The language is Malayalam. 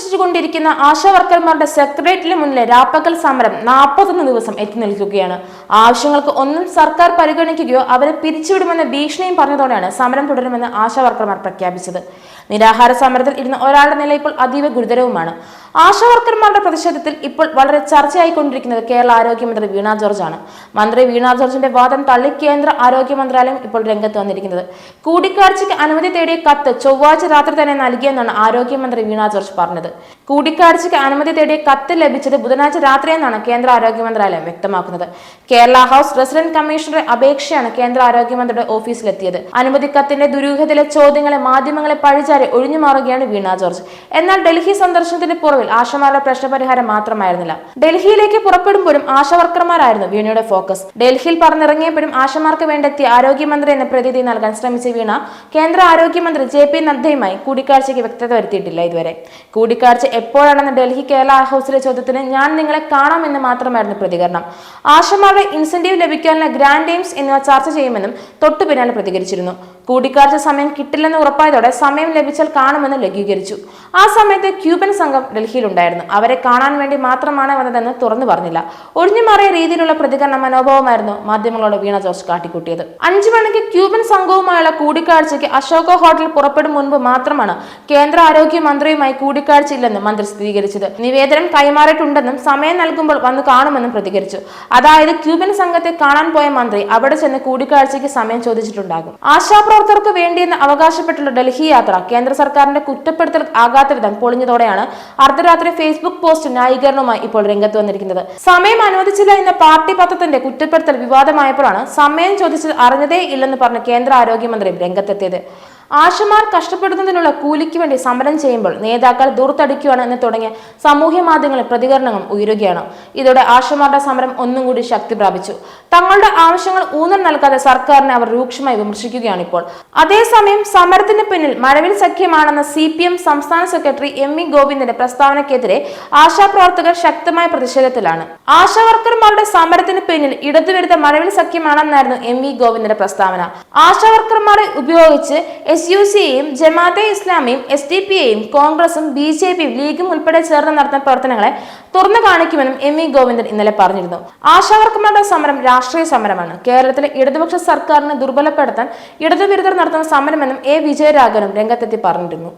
സന്ദർശിച്ചുകൊണ്ടിരിക്കുന്ന ആശാ വർക്കർമാരുടെ സെക്രട്ടേറിയറ്റിന് മുന്നിലെ രാപ്പകൽ സമരം നാൽപ്പത്തൊന്ന് ദിവസം എത്തി നിൽക്കുകയാണ്. ആവശ്യങ്ങൾക്ക് ഒന്നും സർക്കാർ പരിഗണിക്കുകയോ അവരെ പിരിച്ചുവിടുമെന്ന ഭീഷണിയും പറഞ്ഞതോടെയാണ് സമരം തുടരുമെന്ന് ആശാവർക്കർമാർ പ്രഖ്യാപിച്ചത്. നിരാഹാര സമരത്തിൽ ഇരുന്ന ഒരാളുടെ നില ഇപ്പോൾ അതീവ ഗുരുതരവുമാണ്. ആശാ വർക്കർമാരുടെ പ്രതിഷേധത്തിൽ ഇപ്പോൾ വളരെ ചർച്ചയായിക്കൊണ്ടിരിക്കുന്നത് കേരള ആരോഗ്യമന്ത്രി വീണ ജോർജ് ആണ് മന്ത്രി വീണ ജോർജിന്റെ വാദം തള്ളി കേന്ദ്ര ആരോഗ്യ മന്ത്രാലയം ഇപ്പോൾ രംഗത്ത് വന്നിരിക്കുന്നത്. കൂടിക്കാഴ്ചയ്ക്ക് അനുമതി തേടിയ കത്ത് ചൊവ്വാഴ്ച രാത്രി തന്നെ നൽകിയെന്നാണ് ആരോഗ്യമന്ത്രി വീണ ജോർജ് പറഞ്ഞത്. കൂടിക്കാഴ്ചയ്ക്ക് അനുമതി തേടിയ കത്ത് ലഭിച്ചത് ബുധനാഴ്ച രാത്രിയെന്നാണ് കേന്ദ്ര ആരോഗ്യ മന്ത്രാലയം വ്യക്തമാക്കുന്നത്. കേരള ഹൗസ് റെസിഡന്റ് കമ്മീഷണറുടെ അപേക്ഷയാണ് കേന്ദ്ര ആരോഗ്യമന്ത്രിയുടെ ഓഫീസിലെത്തിയത്. അനുമതി കത്തിന്റെ ദുരൂഹതയിലെ ചോദ്യങ്ങളെ മാധ്യമങ്ങളെ പഴിചാരി ഒഴിഞ്ഞു മാറുകയാണ് വീണ ജോർജ്. എന്നാൽ ഡൽഹി സന്ദർശനത്തിന് പുറവിൽ ആശമാരുടെ പ്രശ്നപരിഹാരം മാത്രമായിരുന്നില്ല. ഡൽഹിയിലേക്ക് പുറപ്പെടുമ്പോഴും ആശാവർക്കർമാരായിരുന്നു വീണയുടെ ഫോക്കസ്. ഡൽഹിയിൽ പറഞ്ഞിറങ്ങിയപ്പോഴും ആശമാർക്ക് വേണ്ടെത്തിയ ആരോഗ്യമന്ത്രി എന്ന പ്രതിനിധി നൽകാൻ ശ്രമിച്ച വീണ കേന്ദ്ര ആരോഗ്യമന്ത്രി ജെ പി നദ്ദയുമായി കൂടിക്കാഴ്ചയ്ക്ക് വ്യക്തത വരുത്തിയിട്ടില്ല ഇതുവരെ. കൂടിക്കാഴ്ച എപ്പോഴാണെന്ന് ഡൽഹി കേരള ഹൗസിലെ ചോദ്യത്തിന് ഞാൻ നിങ്ങളെ കാണാമെന്ന് മാത്രമായിരുന്നു പ്രതികരണം. ആശമാരുടെ ഇൻസെന്റീവ് ലഭിക്കാനുള്ള ഗ്രാൻഡ് എയിംസ് എന്നിവ ചർച്ച ചെയ്യുമെന്നും തൊട്ടു പിന്നാലെ പ്രതികരിച്ചിരുന്നു. കൂടിക്കാഴ്ച സമയം കിട്ടില്ലെന്ന് ഉറപ്പായതോടെ സമയം ലഭിച്ചാൽ കാണുമെന്ന് ലഘൂകരിച്ചു. ആ സമയത്ത് ക്യൂബൻ സംഘം ഡൽഹിയിലുണ്ടായിരുന്നു അവരെ കാണാൻ വേണ്ടി മാത്രമാണ് വന്നതെന്ന് തുറന്നു പറഞ്ഞില്ല. ഒഴിഞ്ഞു മാറിയ രീതിയിലുള്ള പ്രതികരണ മനോഭാവമായിരുന്നു മാധ്യമങ്ങളോട് വീണ ജോസ് കാട്ടിക്കൂട്ടിയത്. അഞ്ചു മണിക്ക് ക്യൂബൻ സംഘവുമായുള്ള കൂടിക്കാഴ്ചയ്ക്ക് അശോക ഹോട്ടൽ പുറപ്പെടും മുൻപ് മാത്രമാണ് കേന്ദ്ര ആരോഗ്യ മന്ത്രിയുമായി കൂടിക്കാഴ്ചയില്ലെന്ന് മന്ത്രി സ്ഥിരീകരിച്ചത്. നിവേദനം കൈമാറിയിട്ടുണ്ടെന്നും സമയം നൽകുമ്പോൾ വന്ന് കാണുമെന്നും പ്രതികരിച്ചു. അതായത് ക്യൂബൻ സംഘത്തെ കാണാൻ പോയ മന്ത്രി അവിടെ ചെന്ന് കൂടിക്കാഴ്ചയ്ക്ക് സമയം ചോദിച്ചിട്ടുണ്ടാകും. ആശാപ്രവർത്തകർക്ക് വേണ്ടിയെന്ന് അവകാശപ്പെട്ടുള്ള ഡൽഹി യാത്ര കേന്ദ്ര സർക്കാരിന്റെ കുറ്റപ്പെടുത്തൽ ആകാത്ത വിധം പൊളിഞ്ഞതോടെയാണ് അർദ്ധരാത്രി ഫേസ്ബുക്ക് പോസ്റ്റ് ന്യായീകരണവുമായി ഇപ്പോൾ രംഗത്ത് വന്നിരിക്കുന്നത്. സമയം അനുവദിച്ചില്ല എന്ന പാർട്ടി പത്രത്തിന്റെ കുറ്റപ്പെടുത്തൽ വിവാദമായപ്പോഴാണ് സമയം ചോദിച്ചത് അറിഞ്ഞതേ ഇല്ലെന്ന് പറഞ്ഞ കേന്ദ്ര ആരോഗ്യമന്ത്രി രംഗത്തെത്തിയത്. ആശമാർ കഷ്ടപ്പെടുന്നതിനുള്ള കൂലിക്ക് വേണ്ടി സമരം ചെയ്യുമ്പോൾ നേതാക്കൾ ദൂർത്തടിക്കുകയാണ് എന്ന് തുടങ്ങിയ സാമൂഹ്യ മാധ്യമങ്ങളിൽ പ്രതികരണങ്ങൾ ഉയരുകയാണ്. ഇതോടെ ആശമാരുടെ സമരം ഒന്നും കൂടി ശക്തി പ്രാപിച്ചു. തങ്ങളുടെ ആവശ്യങ്ങൾ ഊന്നൽ നൽകാതെ സർക്കാരിനെ അവർ രൂക്ഷമായി വിമർശിക്കുകയാണ് ഇപ്പോൾ. അതേസമയം സമരത്തിന് പിന്നിൽ മഴവിൽ സഖ്യമാണെന്ന സി പി എം സംസ്ഥാന സെക്രട്ടറി എം വി ഗോവിന്ദന്റെ പ്രസ്താവനയ്ക്കെതിരെ ആശാപ്രവർത്തകർ ശക്തമായ പ്രതിഷേധത്തിലാണ്. ആശാവർക്കർമാരുടെ സമരത്തിന് പിന്നിൽ ഇടതുവിരുദ്ധ മഴവിൽ സഖ്യമാണെന്നായിരുന്നു എം വി ഗോവിന്ദന്റെ പ്രസ്താവന. ആശാവർക്കർമാരെ ഉപയോഗിച്ച് എസ് യു സിയെയും ജമാഅത്തെ ഇസ്ലാമിയും എസ് ഡി പി എയും കോൺഗ്രസും ബി ജെ പിയും ലീഗും ഉൾപ്പെടെ ചേർന്ന് നടത്തുന്ന പ്രവർത്തനങ്ങളെ തുറന്നു കാണിക്കുമെന്നും എം വി ഗോവിന്ദൻ ഇന്നലെ പറഞ്ഞിരുന്നു. ആശാവർക്കർമാരുടെ സമരം രാഷ്ട്രീയ സമരമാണ്. കേരളത്തിലെ ഇടതുപക്ഷ സർക്കാരിനെ ദുർബലപ്പെടുത്താൻ ഇടതുവിരുദ്ധർ നടത്തുന്ന സമരമെന്നും എ വിജയരാഘവനും രംഗത്തെത്തി പറഞ്ഞിരുന്നു.